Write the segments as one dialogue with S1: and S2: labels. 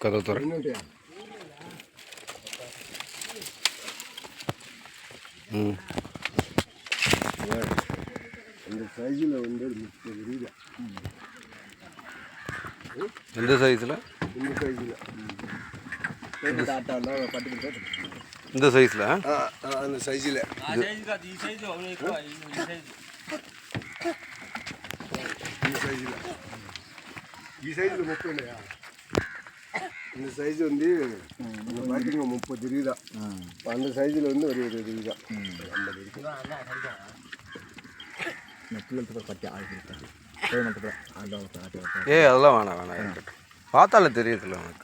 S1: కథ త్వర
S2: ఎన్నుంటాయా அந்த சைஸில் வந்து முப்பது ரூபா
S1: எந்த சைஸில்
S2: இந்த சைஸில் டாட்டாலாம் பத்து நிமிஷம்
S1: இந்த சைஸில்
S2: அந்த சைஸில் இந்த சைஸில் ఈ సైజులో ముప్పై ఉన్నాయా இந்த சைஸ் வந்து பார்த்தீங்க முப்பது இருக்கு தான். அந்த சைஸில் வந்து ஒரு இருபது
S3: இருக்கு தான். ஐம்பது இருக்கு
S1: ஏ அதெல்லாம் வேணாம் வேணாம் பார்த்தாலும் தெரியுதுல்ல உனக்கு.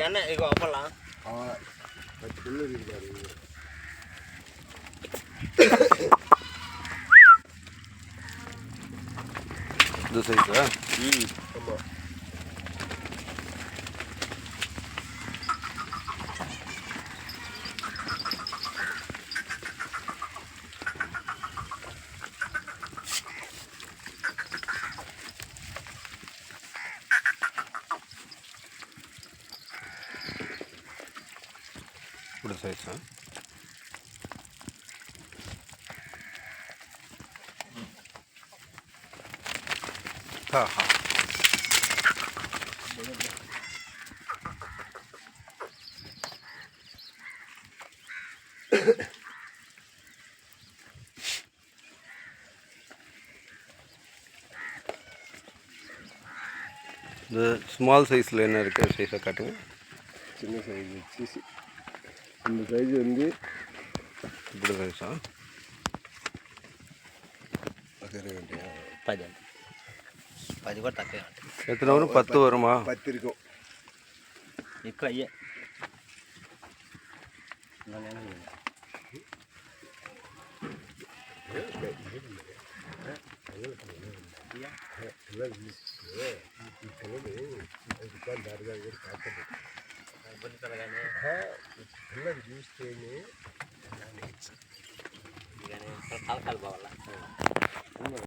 S3: என்ன அப்பலாம்
S2: பத்து பிள்ளை இருக்கு பாருங்க
S1: இந்த சைஸா
S2: ஆமாம்
S1: இப்படி சைஸா ஆஹா இந்த ஸ்மால் சைஸில் என்ன இருக்குது சைஸாக காட்டுங்க
S2: சின்ன சைஸ் சிசி இந்த சைஸ் வந்து
S1: இப்படி சைஸா
S2: பக்கற வேண்டியா
S3: పది పది కూడా తక్కువే
S1: எத்தனை வரும் பத்து வருமா
S2: பத்து இருக்கும்
S3: ఎక్కువ అయ్యే
S2: పిల్లలు చూస్తేనే
S3: తలకాలు పోవాలా